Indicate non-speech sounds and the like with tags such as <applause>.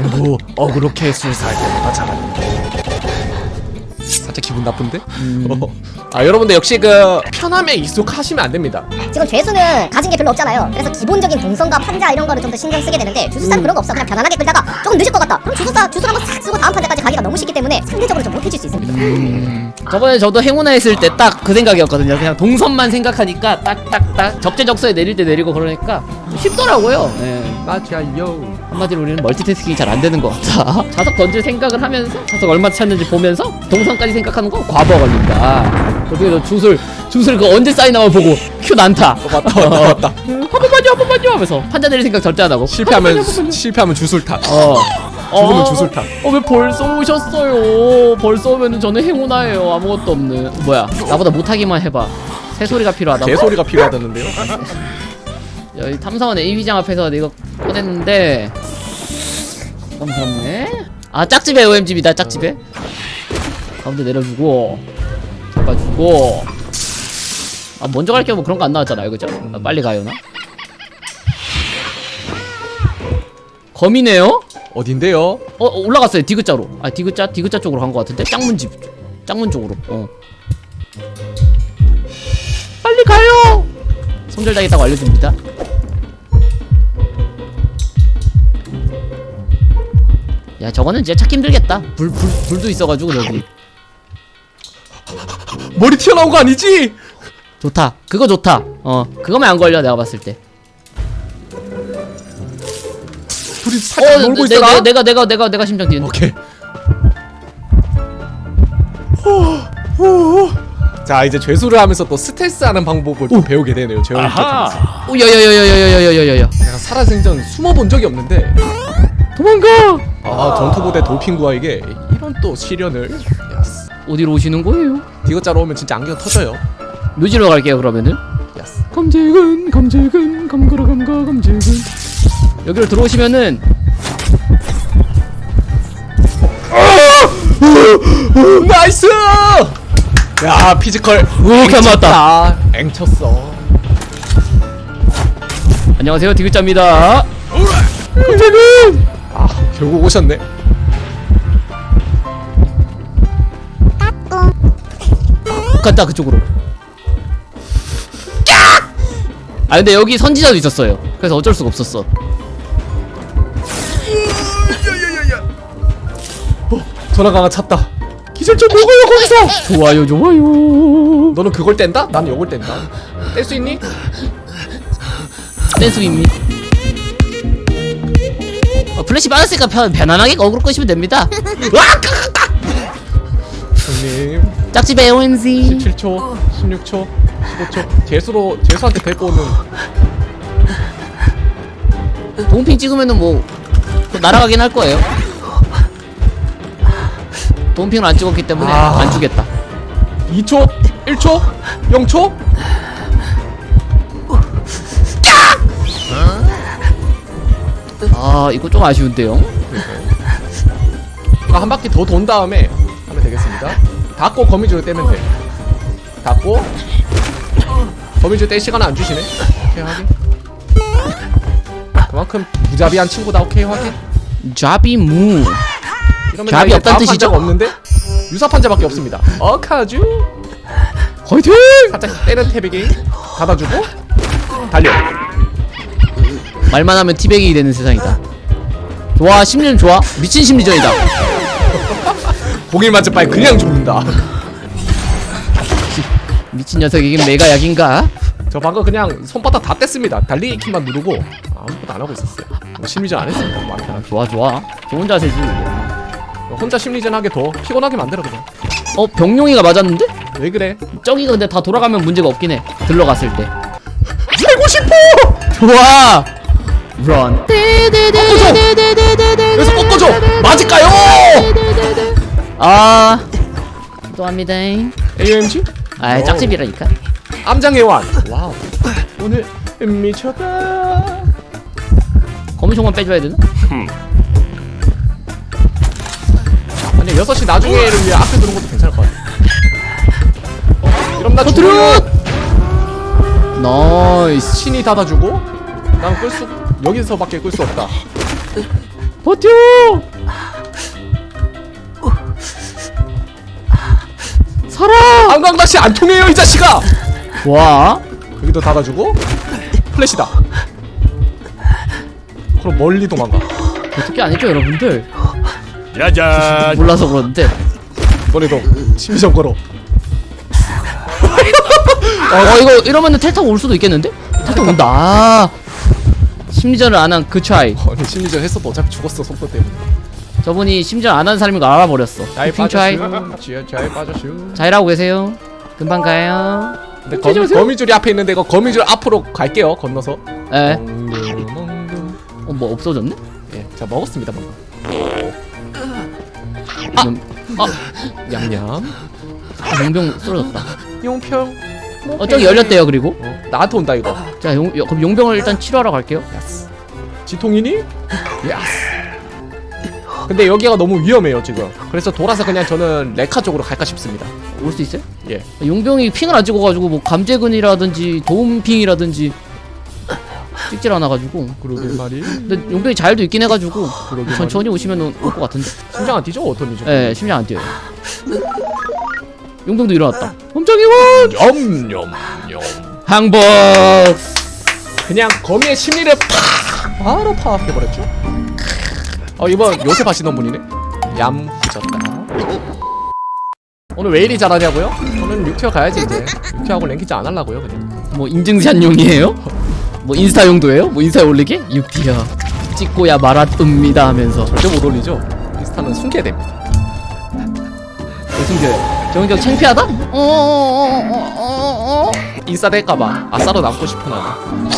맹부 어그로 캐술사 할 때보다 잘하는데 살짝 기분 나쁜데? 어. 아 여러분들 역시 그 편함에 익숙하시면 안 됩니다 지금 죄수는 가진 게 별로 없잖아요. 그래서 기본적인 동선과 판자 이런 거를 좀 더 신경 쓰게 되는데 주술사는 그런 거 없어. 그냥 편안하게 끌다가 조금 늦을 것 같다. 그럼 주술사 주술 한번 싹 쓰고 다음 판자까지 가기가 너무 쉽기 때문에 상대적으로 좀 못해질 수 있습니다. 저번에 저도 행운아 했을 때 딱 그 생각이었거든요. 그냥 동선만 생각하니까 딱딱딱 적재적소에 내릴 때 내리고 그러니까 쉽더라고요. 예. 맞아요 한마디로 우리는 멀티태스킹이 잘 안 되는 것 같다. 자석 <laughs> 던질 생각을 하면서 자석 얼마 찾는지 보면서 동선까지 생각하는 거 과부하 걸린다. 그래서 주술 주술 그 언제 쌓이나만 보고 큐 난타. 맞다 맞다 맞다 <laughs> 한 번만요 한 번만요 하면서 판자 내릴 생각 절대 안 하고 실패하면 수- 실패하면 주술탄 어. <laughs> 죽으면 어, 주술탄. 어, 왜 벌써 오셨어요? 벌써 오면은 저는 행운아예요. 아무것도 없는. 뭐야? 나보다 못하기만 해봐. 새소리가 필요하다고? 개소리가 필요하다는데요 여기 탐사원 A휘장 앞에서 이거 꺼냈는데 깜깜네. 아 짝집에 OMG입니다. 짝집에. 가운데 내려주고 잡아주고. 아 먼저 갈 경우 그런 거 안 나왔잖아요, 그죠? 아, 빨리 가요나? 검이네요? 어딘데요? 어, 어, 올라갔어요 디귿자로 아 디귿자 디귿자 쪽으로 간 것 같은데 짱문집 쪽. 짱문 쪽으로 어 손절당했다고 알려줍니다. 야 저거는 진짜 찾기 힘들겠다. 불, 불, 불도 있어가지고 저기. 머리 튀어나온 거 아니지? 좋다. 그거 좋다. 어 그거만 안 걸려 내가 봤을 때. 둘이 살짝 어, 놀고 내, 있어라. 내, 내가 내가 내가 내가 심장 뛰는데. 오케이. 후, 후. 자 이제 죄수를 하면서 또 스텔스하는 방법을 또 배우게 되네요 제어 오 야야야야야야야야야. 내가 살아생전 숨어본 적이 없는데. 도망가! 아 전투부대 돌핑구아에게 이런 또 시련을. 야스 어디로 오시는 거예요? 디귿자로 오면 진짜 안경 터져요. 묘지로 갈게요 그러면은. 야스 검질근 검질근 검거라 검거 검질근. 여기로 들어오시면은. 나이스 야 피지컬 오케이, 맞다. 앵 쳤어. 안녕하세요 디귿자입니다. 검질근 아 결국 오셨네. 갔다 그쪽으로. 아 근데 여기 선지자도 있었어요. 그래서 어쩔 수가 없었어. 전화가 찼다 기절 좀 먹어요 거기서! 좋아요 좋아요. 너는 그걸 뗀다? 난 요걸 뗀다. 뗄 수 있니? 댄스입니? 어, 플래시 받았으니까 편, 편안하게 어그로 끄시면 됩니다. 형님. 짝집에 OMG 17초 16초 15초. 재수로 재수한테 데리고 오는. 동핑 찍으면은 뭐 또 날아가긴 할 거예요 동핑을 안 찍었기 때문에 아. 안 주겠다. 2초? 1초? 0초? 아 이거 좀 아쉬운데요? 아, 한 바퀴 더 돈 다음에 하면 되겠습니다. 닫고 거미줄을 떼면 돼. 닫고. 거미줄 뗄 시간 안 주시네. 오케이 확인. 그만큼 무자비한 친구다. 오케이 확인. 잡이 무 이러면 이제 없다는 뜻이죠? 없는데 유사 판자밖에 없습니다. 어카주. 화이팅! 살짝 때는 태비기 닫아주고 달려. 말만 하면 티백이 되는 세상이다. 좋아 심리는 좋아. 미친 심리전이다. <laughs> 공일 맞을 바에 그냥 죽는다. 미친 녀석이긴 메가 약인가? 저 방금 그냥 손바닥 다 뗐습니다. 달리기 키만 누르고 아무것도 안 하고 있었어요. 뭐 심리전 안 했습니다 뭐. 편하게 좋아 좋아. 좋은 자세지 혼자 심리전 하게 더 피곤하게 만들어 그냥 어 병용이가 맞았는데? 왜 그래? 저기가 근데 다 돌아가면 문제가 없긴 해. 들러갔을 때. 살고 싶어! 좋아 런 여기서 꺾어줘! 맞을까요? 아. 또합니다. AMG 아 짝집이라니까. 암장애완 와우. 오늘 미쳤다 검은총만 빼줘야 되나? 아니 6시 나중에를 위해 앞에 두는 것도 괜찮을 것 같아. 어, 이러면 나! 죽어요 나이스. 신이 닫아주고 난 끌 수 여기서밖에 끌 수 없다. 버텨! 살아! 안광낚시 안 통해요 이 자식아! 와! 여기도 닫아주고 플래시다. 그럼 멀리 도망가. 어떻게 안 했죠 여러분들 짜잔 몰라서 그러는데. 이번에도. 심리전 걸어. <laughs> 어 이거 이러면은 텔타고 올 수도 있겠는데? 텔타고 온다. 아, 심리전을 안 한 그 차이. 아니 심리전 했어도 어차피 죽었어 속도 때문에. 저분이 심리전 안한 사람인 거 알아버렸어. 잘 핑 차이. 빠져슈. 지하 잘 빠져슈. 잘 하고 계세요. 금방 가요. 근데 거미, 거미줄이 앞에 있는데 이거 거미줄 앞으로 갈게요 건너서. 에? 멍두 어, 뭐 없어졌네? 예, 자 먹었습니다 방금 아! 아! 얌얌 아, 용병 쓰러졌다. 용평. 어 저기 열렸대요 그리고. 어, 나한테 온다 이거. 자 용, 요- 그럼 용병을 일단 치료하러 갈게요. 야스. 지통이니? 야스. 근데 여기가 너무 위험해요 지금. 그래서 돌아서 그냥 저는 레카 쪽으로 갈까 싶습니다. 올 수 있어요? 예. 용병이 핑을 안 찍어가지고 뭐 감재근이라든지 도움핑이라든지 찍질 않아가지고. 그러게 말이 근데 용병이 잘도 있긴 해가지고 그러게 천천히 오시면 올 것 같은데. 심장 안 뛰죠? 어떤이죠? 예 심장 안 뛰어요. 용병도 일어났다. 깜짝이야 염염염. 항복! 그냥 거미의 심리를 팍 바로 파악해버렸죠. 어 이번 요셉 하시던 분이네. 얌 뒤졌다. 오늘 왜 이리 잘하냐고요? 저는 육티어 가야지 이제. 육티어하고 랭키즈 안 하려고요 그냥. 뭐 인증샷용이에요? <laughs> 뭐 인스타 용도예요? 뭐 인스타에 올리게? 6티어 찍고야 말았읍니다 하면서 절대 못 올리죠 인스타는 숨겨야 됩니다 왜 숨겨요? 정정 창피하다? 어어어어어어어 인싸 될까봐 아싸로 남고 싶어 나는